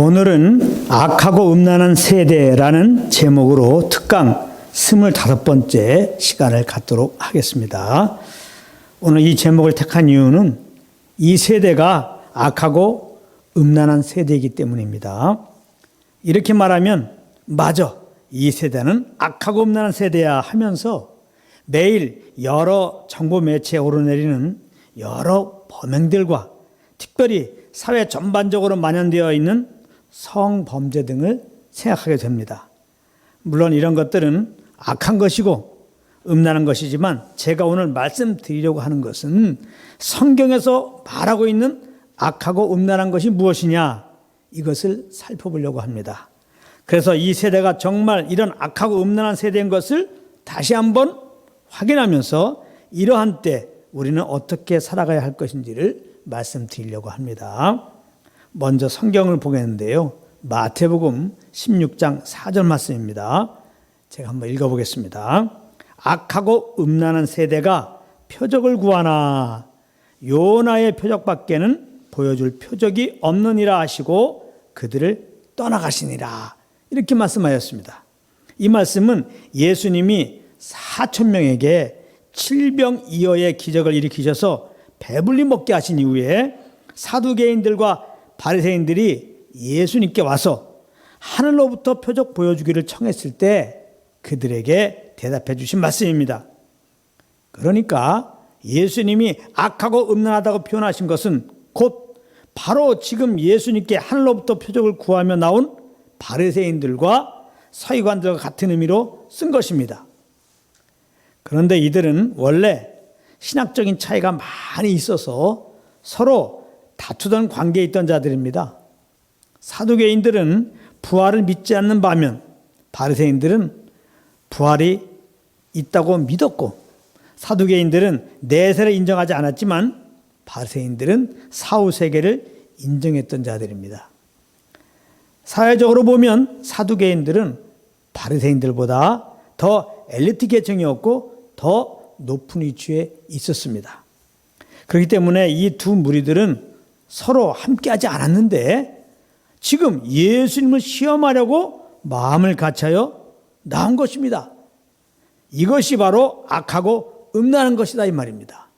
오늘은 악하고 음란한 세대라는 제목으로 특강 25번째 시간을 갖도록 하겠습니다. 오늘 이 제목을 택한 이유는 이 세대가 악하고 음란한 세대이기 때문입니다. 이렇게 말하면 맞아. 이 세대는 악하고 음란한 세대야 하면서 매일 여러 정보 매체에 오르내리는 여러 범행들과 특별히 사회 전반적으로 만연되어 있는 성범죄 등을 생각하게 됩니다. 물론 이런 것들은 악한 것이고 음란한 것이지만 제가 오늘 말씀드리려고 하는 것은 성경에서 말하고 있는 악하고 음란한 것이 무엇이냐 이것을 살펴보려고 합니다. 그래서 이 세대가 정말 이런 악하고 음란한 세대인 것을 다시 한번 확인하면서 이러한 때 우리는 어떻게 살아가야 할 것인지를 말씀드리려고 합니다. 먼저 성경을 보겠는데요. 마태복음 16장 4절 말씀입니다. 제가 한번 읽어보겠습니다. 악하고 음란한 세대가 표적을 구하나 요나의 표적밖에는 보여줄 표적이 없느니라 하시고 그들을 떠나가시니라. 이렇게 말씀하였습니다. 이 말씀은 예수님이 4천 명에게 칠병이어의 기적을 일으키셔서 배불리 먹게 하신 이후에 사두개인들과 바리새인들이 예수님께 와서 하늘로부터 표적 보여주기를 청했을 때 그들에게 대답해 주신 말씀입니다. 그러니까 예수님이 악하고 음란하다고 표현하신 것은 곧 바로 지금 예수님께 하늘로부터 표적을 구하며 나온 바리새인들과 서기관들과 같은 의미로 쓴 것입니다. 그런데 이들은 원래 신학적인 차이가 많이 있어서 서로 다투던 관계에 있던 자들입니다. 사두개인들은 부활을 믿지 않는 반면 바리새인들은 부활이 있다고 믿었고 사두개인들은 내세를 인정하지 않았지만 바리새인들은 사후 세계를 인정했던 자들입니다. 사회적으로 보면 사두개인들은 바리새인들보다 더 엘리트 계층이었고 더 높은 위치에 있었습니다. 그렇기 때문에 이 두 무리들은 서로 함께하지 않았는데 지금 예수님을 시험하려고 마음을 갖춰요 나온 것입니다. 이것이 바로 악하고 음란한 것이다 이 말입니다.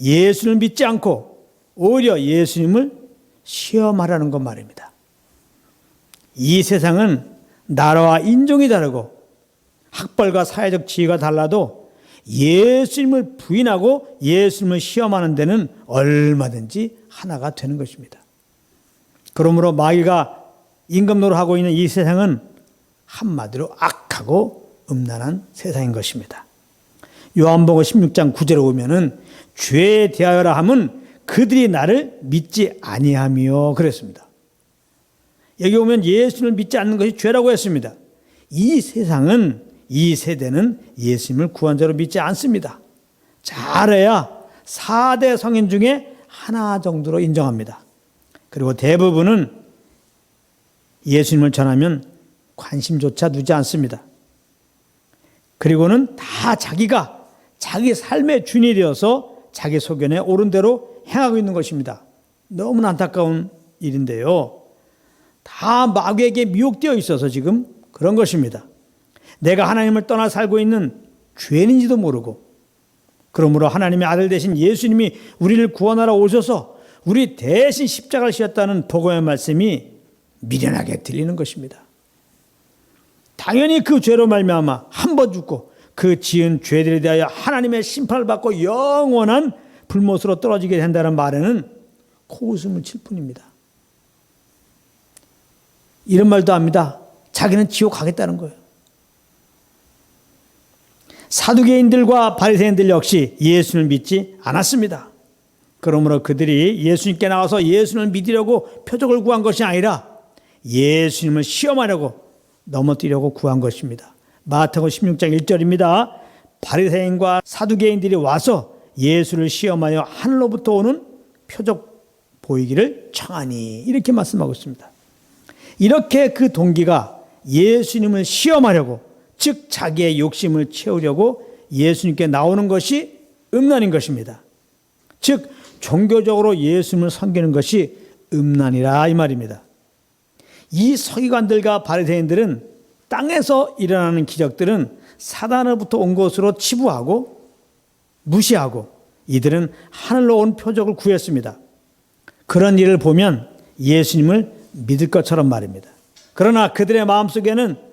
예수를 믿지 않고 오히려 예수님을 시험하라는 것 말입니다. 이 세상은 나라와 인종이 다르고 학벌과 사회적 지위가 달라도 예수님을 부인하고 예수님을 시험하는 데는 얼마든지 하나가 되는 것입니다. 그러므로 마귀가 임금노로 하고 있는 이 세상은 한마디로 악하고 음란한 세상인 것입니다. 요한복음 16장 9절에 보면은 죄에 대하여라 함은 그들이 나를 믿지 아니하며 그랬습니다. 여기 오면 예수를 믿지 않는 것이 죄라고 했습니다. 이 세상은 이 세대는 예수님을 구원자로 믿지 않습니다. 잘해야 4대 성인 중에 하나 정도로 인정합니다. 그리고 대부분은 예수님을 전하면 관심조차 두지 않습니다. 그리고는 다 자기가 자기 삶의 주인이 되어서 자기 소견에 옳은 대로 행하고 있는 것입니다. 너무나 안타까운 일인데요. 다 마귀에게 미혹되어 있어서 지금 그런 것입니다. 내가 하나님을 떠나 살고 있는 죄인인지도 모르고 그러므로 하나님의 아들 대신 예수님이 우리를 구원하러 오셔서 우리 대신 십자가를 지었다는 복음의 말씀이 미련하게 들리는 것입니다. 당연히 그 죄로 말미암아 한 번 죽고 그 지은 죄들에 대하여 하나님의 심판을 받고 영원한 불못으로 떨어지게 된다는 말에는 코웃음을 칠 뿐입니다. 이런 말도 합니다. 자기는 지옥 가겠다는 거예요. 사두개인들과 바리새인들 역시 예수를 믿지 않았습니다. 그러므로 그들이 예수님께 나와서 예수님을 믿으려고 표적을 구한 것이 아니라 예수님을 시험하려고 넘어뜨리려고 구한 것입니다. 마태복음 16장 1절입니다. 바리새인과 사두개인들이 와서 예수를 시험하여 하늘로부터 오는 표적 보이기를 청하니 이렇게 말씀하고 있습니다. 이렇게 그 동기가 예수님을 시험하려고 즉 자기의 욕심을 채우려고 예수님께 나오는 것이 음란인 것입니다. 즉 종교적으로 예수님을 섬기는 것이 음란이라 이 말입니다. 이 서기관들과 바리새인들은 땅에서 일어나는 기적들은 사단으로부터 온 것으로 치부하고 무시하고 이들은 하늘로 온 표적을 구했습니다. 그런 일을 보면 예수님을 믿을 것처럼 말입니다. 그러나 그들의 마음속에는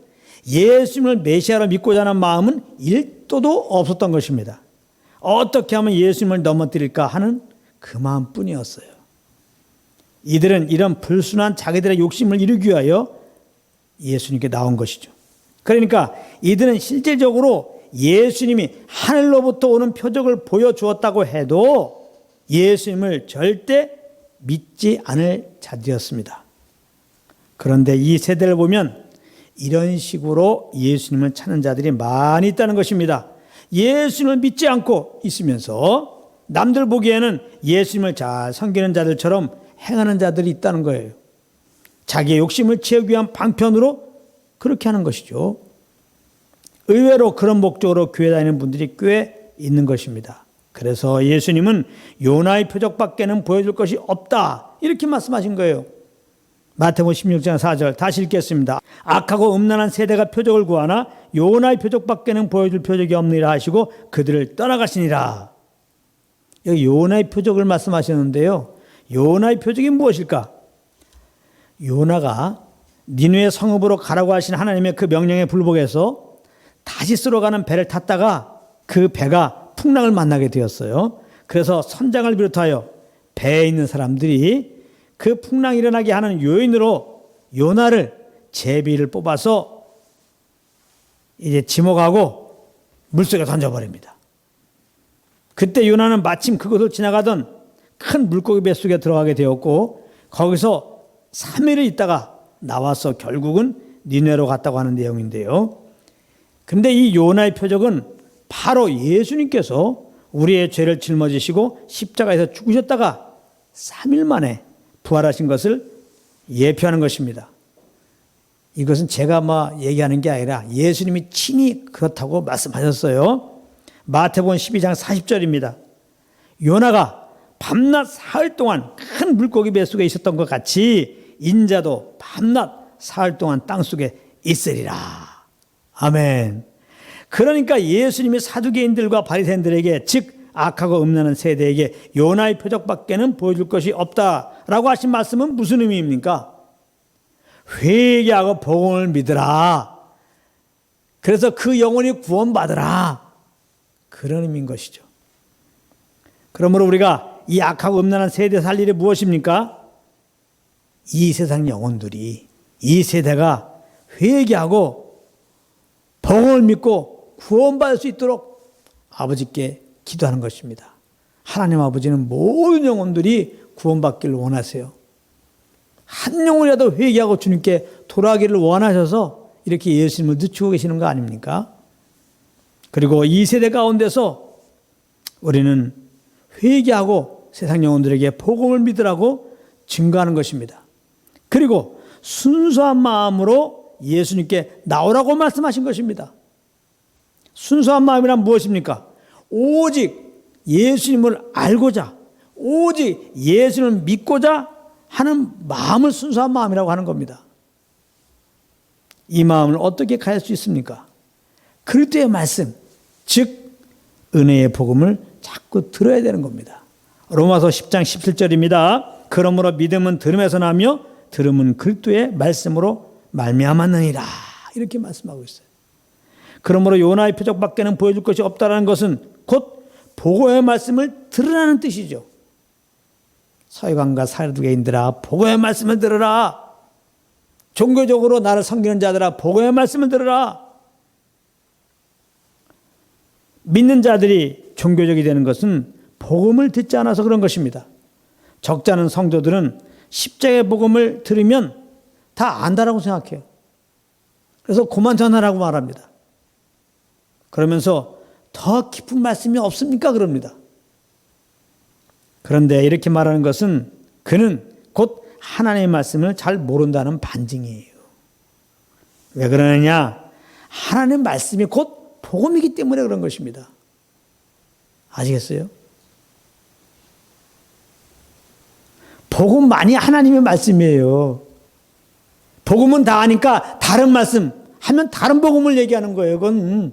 예수님을 메시아로 믿고자 하는 마음은 일도도 없었던 것입니다. 어떻게 하면 예수님을 넘어뜨릴까 하는 그 마음뿐이었어요. 이들은 이런 불순한 자기들의 욕심을 이루기 위하여 예수님께 나온 것이죠. 그러니까 이들은 실제적으로 예수님이 하늘로부터 오는 표적을 보여주었다고 해도 예수님을 절대 믿지 않을 자들이었습니다. 그런데 이 세대를 보면 이런 식으로 예수님을 찾는 자들이 많이 있다는 것입니다. 예수님을 믿지 않고 있으면서 남들 보기에는 예수님을 잘 섬기는 자들처럼 행하는 자들이 있다는 거예요. 자기의 욕심을 채우기 위한 방편으로 그렇게 하는 것이죠. 의외로 그런 목적으로 교회 다니는 분들이 꽤 있는 것입니다. 그래서 예수님은 요나의 표적밖에는 보여줄 것이 없다. 이렇게 말씀하신 거예요. 마태복음 16장 4절 다시 읽겠습니다. 악하고 음란한 세대가 표적을 구하나 요나의 표적밖에는 보여줄 표적이 없느니라 하시고 그들을 떠나가시니라. 여기 요나의 표적을 말씀하셨는데요. 요나의 표적이 무엇일까? 요나가 니누의 성읍으로 가라고 하신 하나님의 그 명령에 불복해서 다시 쓰러 가는 배를 탔다가 그 배가 풍랑을 만나게 되었어요. 그래서 선장을 비롯하여 배에 있는 사람들이 그 풍랑이 일어나게 하는 요인으로 요나를 제비를 뽑아서 이제 지목하고 물속에 던져버립니다. 그때 요나는 마침 그곳을 지나가던 큰 물고기 뱃속에 들어가게 되었고 거기서 3일을 있다가 나와서 결국은 니네로 갔다고 하는 내용인데요. 근데 이 요나의 표적은 바로 예수님께서 우리의 죄를 짊어지시고 십자가에서 죽으셨다가 3일 만에 부활하신 것을 예표하는 것입니다. 이것은 제가 뭐 얘기하는 게 아니라 예수님이 친히 그렇다고 말씀하셨어요. 마태복음 12장 40절입니다. 요나가 밤낮 사흘 동안 큰 물고기 뱃속에 있었던 것 같이 인자도 밤낮 사흘 동안 땅 속에 있으리라. 아멘. 그러니까 예수님이 사두개인들과 바리새인들에게 즉 악하고 음란한 세대에게 요나의 표적밖에는 보여줄 것이 없다라고 하신 말씀은 무슨 의미입니까? 회개하고 복음을 믿으라. 그래서 그 영혼이 구원받으라. 그런 의미인 것이죠. 그러므로 우리가 이 악하고 음란한 세대 살 일이 무엇입니까? 이 세상 영혼들이 이 세대가 회개하고 복음을 믿고 구원받을 수 있도록 아버지께 기도하는 것입니다. 하나님 아버지는 모든 영혼들이 구원받기를 원하세요. 한 영혼이라도 회개하고 주님께 돌아가기를 원하셔서 이렇게 예수님을 늦추고 계시는 거 아닙니까? 그리고 이 세대 가운데서 우리는 회개하고 세상 영혼들에게 복음을 믿으라고 증거하는 것입니다. 그리고 순수한 마음으로 예수님께 나오라고 말씀하신 것입니다. 순수한 마음이란 무엇입니까? 오직 예수님을 알고자, 오직 예수님을 믿고자 하는 마음을 순수한 마음이라고 하는 겁니다. 이 마음을 어떻게 가질 수 있습니까? 그리스도의 말씀, 즉 은혜의 복음을 자꾸 들어야 되는 겁니다. 로마서 10장 17절입니다. 그러므로 믿음은 들음에서 나며 들음은 그리스도의 말씀으로 말미암았느니라. 이렇게 말씀하고 있어요. 그러므로 요나의 표적밖에는 보여줄 것이 없다라는 것은 곧 보고의 말씀을 들으라는 뜻이죠. 서기관과 사두개인들아 보고의 말씀을 들으라. 종교적으로 나를 섬기는 자들아 보고의 말씀을 들으라. 믿는 자들이 종교적이 되는 것은 복음을 듣지 않아서 그런 것입니다. 적잖은 성도들은 십자가의 복음을 들으면 다 안다라고 생각해요. 그래서 고만 전하라고 말합니다. 그러면서 더 깊은 말씀이 없습니까? 그럽니다. 그런데 이렇게 말하는 것은 그는 곧 하나님의 말씀을 잘 모른다는 반증이에요. 왜 그러느냐? 하나님의 말씀이 곧 복음이기 때문에 그런 것입니다. 아시겠어요? 복음만이 하나님의 말씀이에요. 복음은 다 아니까 다른 말씀 하면 다른 복음을 얘기하는 거예요. 그건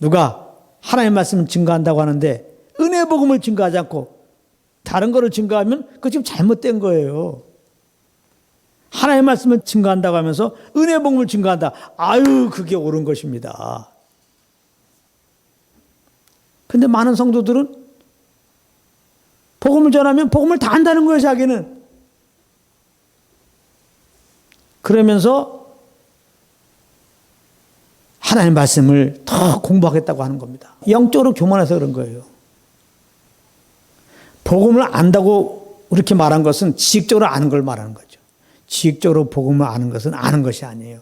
누가 하나님의 말씀을 증거한다고 하는데 은혜 복음을 증거하지 않고 다른 거를 증거하면 그거 지금 잘못된 거예요. 하나님의 말씀을 증거한다고 하면서 은혜 복음을 증거한다. 아유, 그게 옳은 것입니다. 근데 많은 성도들은 복음을 전하면 복음을 다 한다는 거예요, 자기는. 그러면서 하나님 말씀을 더 공부하겠다고 하는 겁니다. 영적으로 교만해서 그런 거예요. 복음을 안다고 이렇게 말한 것은 지식적으로 아는 걸 말하는 거죠. 지식적으로 복음을 아는 것은 아는 것이 아니에요.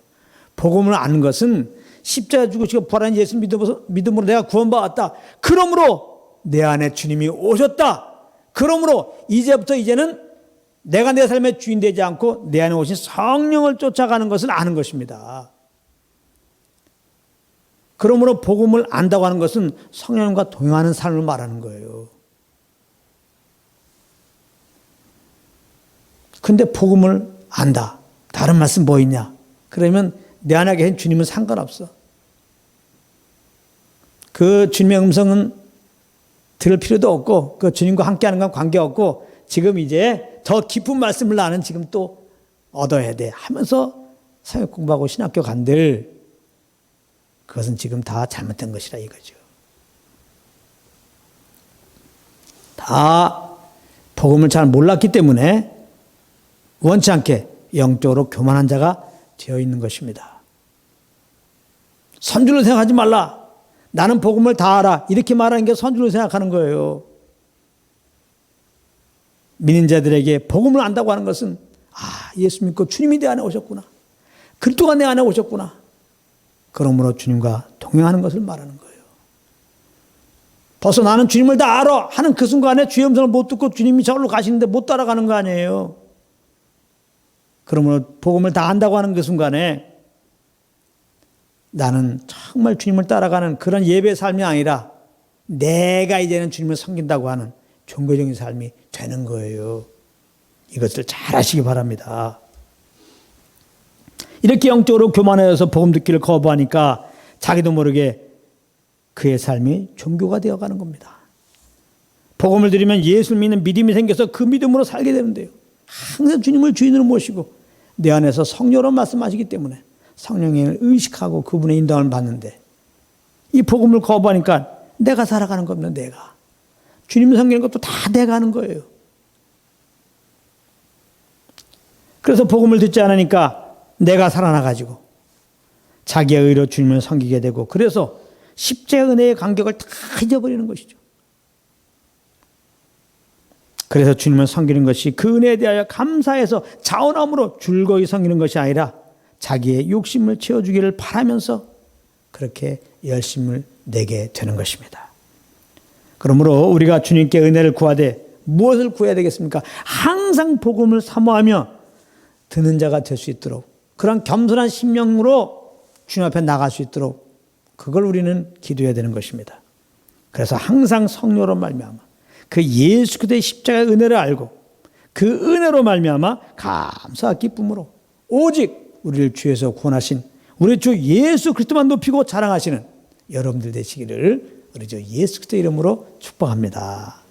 복음을 아는 것은 십자가 죽으시고 부활한 예수 믿음으로, 믿음으로 내가 구원받았다. 그러므로 내 안에 주님이 오셨다. 그러므로 이제부터 이제는 내가 내 삶의 주인 되지 않고 내 안에 오신 성령을 쫓아가는 것을 아는 것입니다. 그러므로 복음을 안다고 하는 것은 성령과 동행하는 삶을 말하는 거예요. 근데 복음을 안다. 다른 말씀 뭐 있냐? 그러면 내 안에 계신 주님은 상관없어. 그 주님의 음성은 들을 필요도 없고 그 주님과 함께하는 건 관계없고 지금 이제 더 깊은 말씀을 나는 지금 또 얻어야 돼 하면서 사역 공부하고 신학교 간들 그것은 지금 다 잘못된 것이라 이거죠. 다 복음을 잘 몰랐기 때문에 원치 않게 영적으로 교만한 자가 되어 있는 것입니다. 선줄로 생각하지 말라. 나는 복음을 다 알아. 이렇게 말하는 게 선줄로 생각하는 거예요. 믿는 자들에게 복음을 안다고 하는 것은 아, 예수 믿고 주님이 내 안에 오셨구나. 그리스도가 내 안에 오셨구나. 그러므로 주님과 동행하는 것을 말하는 거예요. 벌써 나는 주님을 다 알아 하는 그 순간에 주의 음성을 못 듣고 주님이 저로 가시는데 못 따라가는 거 아니에요. 그러므로 복음을 다 안다고 하는 그 순간에 나는 정말 주님을 따라가는 그런 예배 삶이 아니라 내가 이제는 주님을 섬긴다고 하는 종교적인 삶이 되는 거예요. 이것을 잘 아시기 바랍니다. 이렇게 영적으로 교만해서 복음 듣기를 거부하니까 자기도 모르게 그의 삶이 종교가 되어가는 겁니다. 복음을 들으면 예수를 믿는 믿음이 생겨서 그 믿음으로 살게 되는데요. 항상 주님을 주인으로 모시고 내 안에서 성령으로 말씀하시기 때문에 성령을 의식하고 그분의 인도함을 받는데 이 복음을 거부하니까 내가 살아가는 겁니다. 내가 주님 섬기는 것도 다 내가 하는 거예요. 그래서 복음을 듣지 않으니까 내가 살아나가지고 자기의 의로 주님을 섬기게 되고 그래서 십제 은혜의 간격을 다 잊어버리는 것이죠. 그래서 주님을 섬기는 것이 그 은혜에 대하여 감사해서 자원함으로 줄거이 섬기는 것이 아니라 자기의 욕심을 채워주기를 바라면서 그렇게 열심을 내게 되는 것입니다. 그러므로 우리가 주님께 은혜를 구하되 무엇을 구해야 되겠습니까? 항상 복음을 사모하며 듣는 자가 될 수 있도록 그런 겸손한 심령으로 주님 앞에 나갈 수 있도록 그걸 우리는 기도해야 되는 것입니다. 그래서 항상 성령으로 말미암아 그 예수 그리스도의 십자가의 은혜를 알고 그 은혜로 말미암아 감사와 기쁨으로 오직 우리를 주에서 구원하신 우리 주 예수 그리스도만 높이고 자랑하시는 여러분들 되시기를 우리 주 예수 그리스도 이름으로 축복합니다.